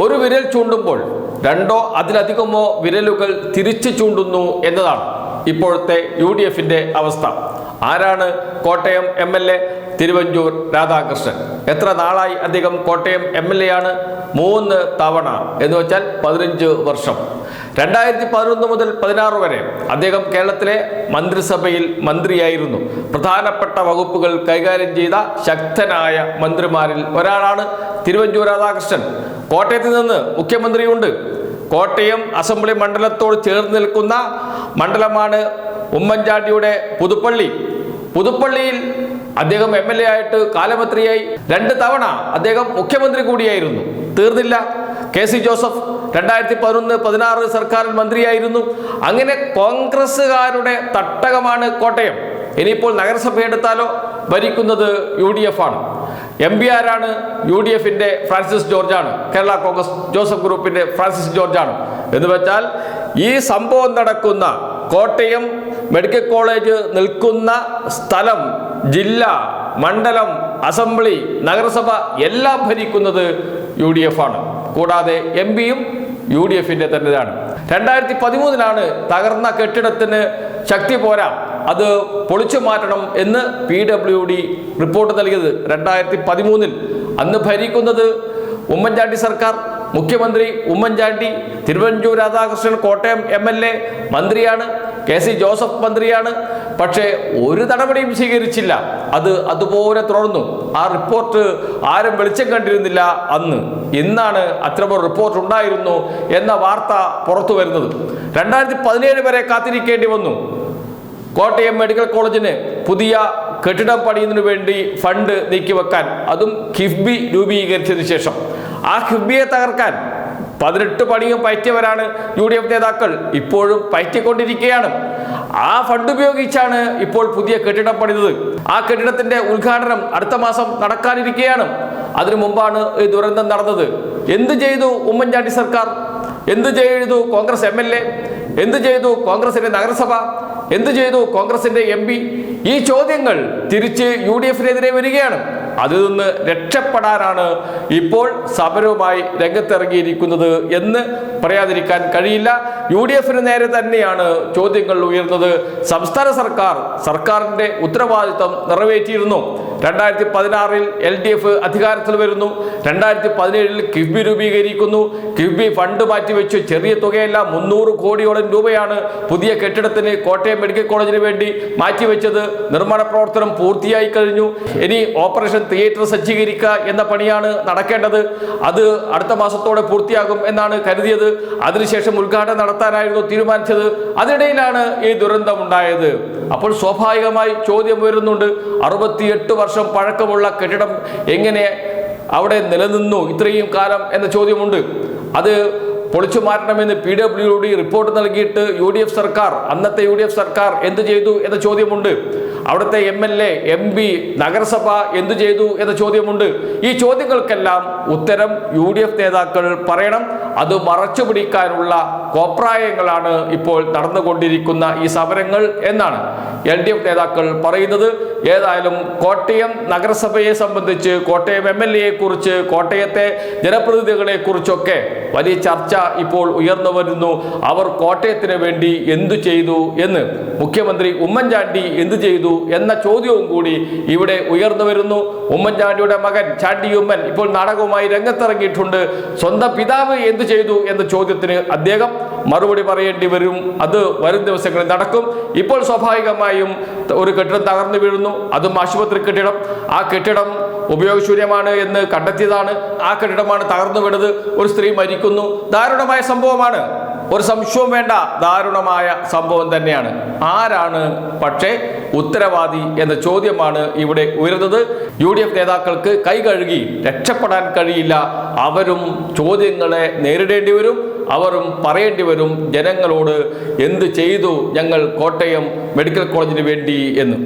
ഒരു വിരൽ ചൂണ്ടുമ്പോൾ രണ്ടോ അതിലധികമോ വിരലുകൾ തിരിച്ചു ചൂണ്ടുന്നു എന്നതാണ് ഇപ്പോഴത്തെ യു ഡി എഫിന്റെ അവസ്ഥ. ആരാണ് Kottayam M L A? Thiruvanchoor Radhakrishnan. എത്ര നാളായി അദ്ദേഹം കോട്ടയം എം എൽ എ ആണ്? മൂന്ന് തവണ എന്ന് വെച്ചാൽ പതിനഞ്ച് വർഷം. രണ്ടായിരത്തി പതിനൊന്ന് മുതൽ പതിനാറ് വരെ അദ്ദേഹം കേരളത്തിലെ മന്ത്രിസഭയിൽ മന്ത്രിയായിരുന്നു. പ്രധാനപ്പെട്ട വകുപ്പുകൾ കൈകാര്യം ചെയ്ത ശക്തനായ മന്ത്രിമാരിൽ ഒരാളാണ് തിരുവഞ്ചൂർ രാധാകൃഷ്ണൻ. കോട്ടയത്ത് നിന്ന് മുഖ്യമന്ത്രിയുണ്ട്. കോട്ടയം അസംബ്ലി മണ്ഡലത്തോട് ചേർന്ന് നിൽക്കുന്ന മണ്ഡലമാണ് ഉമ്മൻചാണ്ടിയുടെ പുതുപ്പള്ളി. പുതുപ്പള്ളിയിൽ അദ്ദേഹം എം എൽ എ ആയിട്ട് കാലമന്ത്രിയായി രണ്ട് തവണ അദ്ദേഹം മുഖ്യമന്ത്രി കൂടിയായിരുന്നു. തീർന്നില്ല. കെ സി ജോസഫ് രണ്ടായിരത്തി പതിനൊന്ന് പതിനാറ് സർക്കാരിൽ മന്ത്രിയായിരുന്നു. അങ്ങനെ കോൺഗ്രസ്സുകാരുടെ തട്ടകമാണ് കോട്ടയം. ഇനിയിപ്പോൾ നഗരസഭ എടുത്താലോ ഭരിക്കുന്നത് യു ഡി എഫ് ആണ്. എം പി ആരാണ് യു ഡി എഫിന്റെ ഫ്രാൻസിസ് ജോർജാണ്. കേരള കോൺഗ്രസ് ജോസഫ് ഗ്രൂപ്പിന്റെ ഫ്രാൻസിസ് ജോർജാണ്. എന്ന് വെച്ചാൽ ഈ സംഭവം നടക്കുന്ന കോട്ടയം മെഡിക്കൽ കോളേജ് നിൽക്കുന്ന സ്ഥലം ജില്ല മണ്ഡലം അസംബ്ലി നഗരസഭ എല്ലാം ഭരിക്കുന്നത് യു ഡി എഫ് ആണ് കൂടാതെ എം പിയും യു ഡി എഫിന്റെ തന്നെയാണ് രണ്ടായിരത്തി പതിമൂന്നിലാണ് തകർന്ന കെട്ടിടത്തിന് ശക്തി പോരാ. അത് പൊളിച്ചു മാറ്റണം എന്ന് പി ഡബ്ല്യു ഡി റിപ്പോർട്ട് നൽകിയത് രണ്ടായിരത്തി പതിമൂന്നിൽ അന്ന് ഭരിക്കുന്നത് ഉമ്മൻചാണ്ടി സർക്കാർ. മുഖ്യമന്ത്രി Oommen Chandy Thiruvanchoor Radhakrishnan Kottayam M L A മന്ത്രിയാണ് കെ സി ജോസഫ് മന്ത്രിയാണ്. പക്ഷേ ഒരു നടപടിയും സ്വീകരിച്ചില്ല. അത് അതുപോലെ തുടർന്നു. ആ റിപ്പോർട്ട് ആരും വെളിച്ചം കണ്ടിരുന്നില്ല അന്ന്. ഇന്നാണ് അത്തരമൊരു റിപ്പോർട്ട് ഉണ്ടായിരുന്നു എന്ന വാർത്ത പുറത്തു വരുന്നത്. രണ്ടായിരത്തി പതിനേഴ് വരെ കാത്തിരിക്കേണ്ടി വന്നു. കോട്ടയം മെഡിക്കൽ കോളേജിന് പുതിയ കെട്ടിടം പണിയുന്നതിനു വേണ്ടി ഫണ്ട് നീക്കിവെക്കാൻ അതും കിഫ്ബി രൂപീകരിച്ചതിനു ശേഷം. ആ കിഫ്ബിയെ തകർക്കാൻ പതിനെട്ട് പണിയും പയറ്റിയവരാണ് യു ഡി എഫ് നേതാക്കൾ. ഇപ്പോഴും പയറ്റിക്കൊണ്ടിരിക്കുകയാണ്. ആ ഫണ്ട് ഉപയോഗിച്ചാണ് ഇപ്പോൾ പുതിയ കെട്ടിടം പണിതത്. ആ കെട്ടിടത്തിന്റെ ഉദ്ഘാടനം അടുത്ത മാസം നടക്കാനിരിക്കുകയാണ്. അതിനു മുമ്പാണ് ഈ ദുരന്തം നടന്നത്. എന്ത് ചെയ്തു ഉമ്മൻചാണ്ടി സർക്കാർ? എന്ത് ചെയ്തു കോൺഗ്രസ് എം എൽ എ? എന്ത് ചെയ്തു കോൺഗ്രസിന്റെ നഗരസഭ? എന്ത് ചെയ്തു? കോൺഗ്രസിന്റെ എം പി? ഈ ചോദ്യങ്ങൾ തിരിച്ച് യു ഡി എഫിനെതിരെ വരികയാണ്. അതിൽ നിന്ന് രക്ഷപ്പെടാനാണ് ഇപ്പോൾ സമരവുമായി രംഗത്തിറങ്ങിയിരിക്കുന്നത് എന്ന് പറയാതിരിക്കാൻ കഴിയില്ല. യു ഡി എഫിന് നേരെ തന്നെയാണ് ചോദ്യങ്ങൾ ഉയർന്നത്. സംസ്ഥാന സർക്കാർ സർക്കാരിന്റെ ഉത്തരവാദിത്തം നിറവേറ്റിയിരുന്നു. രണ്ടായിരത്തി പതിനാറിൽ എൽ ഡി എഫ് അധികാരത്തിൽ വരുന്നു. രണ്ടായിരത്തി പതിനേഴിൽ കിഫ്ബി രൂപീകരിക്കുന്നു. കിഫ്ബി ഫണ്ട് മാറ്റിവെച്ച്. ചെറിയ തുകയല്ല മുന്നൂറ് കോടിയോളം രൂപയാണ് പുതിയ കെട്ടിടത്തിന് കോട്ടയം മെഡിക്കൽ കോളേജിന് വേണ്ടി മാറ്റിവെച്ചത്. നിർമ്മാണ പ്രവർത്തനം പൂർത്തിയായി കഴിഞ്ഞു. ഇനി ഓപ്പറേഷൻ തിയേറ്റർ സജ്ജീകരിക്കുക എന്ന പണിയാണ് നടക്കേണ്ടത്. അത് അടുത്ത മാസത്തോടെ പൂർത്തിയാകും എന്നാണ് കരുതിയത്. അതിനുശേഷം ഉദ്ഘാടനം നടത്താനായിരുന്നു തീരുമാനിച്ചത്. അതിനിടയിലാണ് ഈ ദുരന്തം ഉണ്ടായത് അപ്പോൾ സ്വാഭാവികമായി ചോദ്യം വരുന്നുണ്ട് അറുപത്തിയെട്ട് വർഷം പഴക്കമുള്ള കെട്ടിടം എങ്ങനെ അവിടെ നിലനിന്നു ഇത്രയും കാലം എന്ന ചോദ്യമുണ്ട്. അത് പൊളിച്ചു മാറ്റണമെന്ന് പി ഡബ്ല്യു ഡി റിപ്പോർട്ട് നൽകിയിട്ട് യു ഡി എഫ് സർക്കാർ അന്നത്തെ യു ഡി എഫ് സർക്കാർ എന്ത് ചെയ്തു എന്ന ചോദ്യമുണ്ട്. അവിടുത്തെ M L A M P നഗരസഭ എന്തു ചെയ്തു എന്ന ചോദ്യമുണ്ട്. ഈ ചോദ്യങ്ങൾക്കെല്ലാം ഉത്തരം യു ഡി എഫ് നേതാക്കൾ പറയണം. അത് മറച്ചു പിടിക്കാനുള്ള കോപ്രായങ്ങളാണ് ഇപ്പോൾ നടന്നുകൊണ്ടിരിക്കുന്ന ഈ സമരങ്ങൾ എന്നാണ് എൽ ഡി എഫ് നേതാക്കൾ പറയുന്നത്. ഏതായാലും കോട്ടയം നഗരസഭയെ സംബന്ധിച്ച് കോട്ടയം എം എൽ എയെ കുറിച്ച് കോട്ടയത്തെ ജനപ്രതിനിധികളെ കുറിച്ചൊക്കെ വലിയ ചർച്ച ഇപ്പോൾ ഉയർന്നു വരുന്നു. അവർ കോട്ടയത്തിന് വേണ്ടി എന്തു ചെയ്തു എന്ന് മുഖ്യമന്ത്രി ഉമ്മൻചാണ്ടി എന്തു ചെയ്തു എന്ന ചോദ്യവും കൂടി ഇവിടെ ഉയർന്നു വരുന്നു. ഉമ്മൻചാണ്ടിയുടെ മകൻ ചാണ്ടി ഉമ്മൻ ഇപ്പോൾ നാടകവുമായി രംഗത്തിറങ്ങിയിട്ടുണ്ട്. സ്വന്തം പിതാവ് എന്ത് ചെയ്തു എന്ന ചോദ്യത്തിന് അദ്ദേഹം മറുപടി പറയേണ്ടി വരും. അത് വരും ദിവസങ്ങളിൽ നടക്കും. ഇപ്പോൾ സ്വാഭാവികമായും ഒരു കെട്ടിടം തകർന്നു വീഴുന്നു. അതും ആശുപത്രി കെട്ടിടം. ആ കെട്ടിടം ഉപയോഗശൂന്യമാണ് എന്ന് കണ്ടെത്തിയതാണ്. ആ കെട്ടിടമാണ് തകർന്നു വിടുന്നത് ഒരു സ്ത്രീ മരിക്കുന്നു. ദാരുണമായ സംഭവമാണ്. ഒരു സംശയവും വേണ്ട. ദാരുണമായ സംഭവം തന്നെയാണ്. ആരാണ് പക്ഷേ ഉത്തരവാദി എന്ന ചോദ്യമാണ് ഇവിടെ ഉയരുന്നത്. യു ഡി എഫ് നേതാക്കൾക്ക് കൈ കഴുകി രക്ഷപ്പെടാൻ കഴിയില്ല. അവരും ചോദ്യങ്ങളെ നേരിടേണ്ടി വരും. അവരും പറയേണ്ടി വരും. ജനങ്ങളോട് എന്ത് ചെയ്തു ഞങ്ങൾ കോട്ടയം മെഡിക്കൽ കോളേജിന് വേണ്ടി എന്ന്.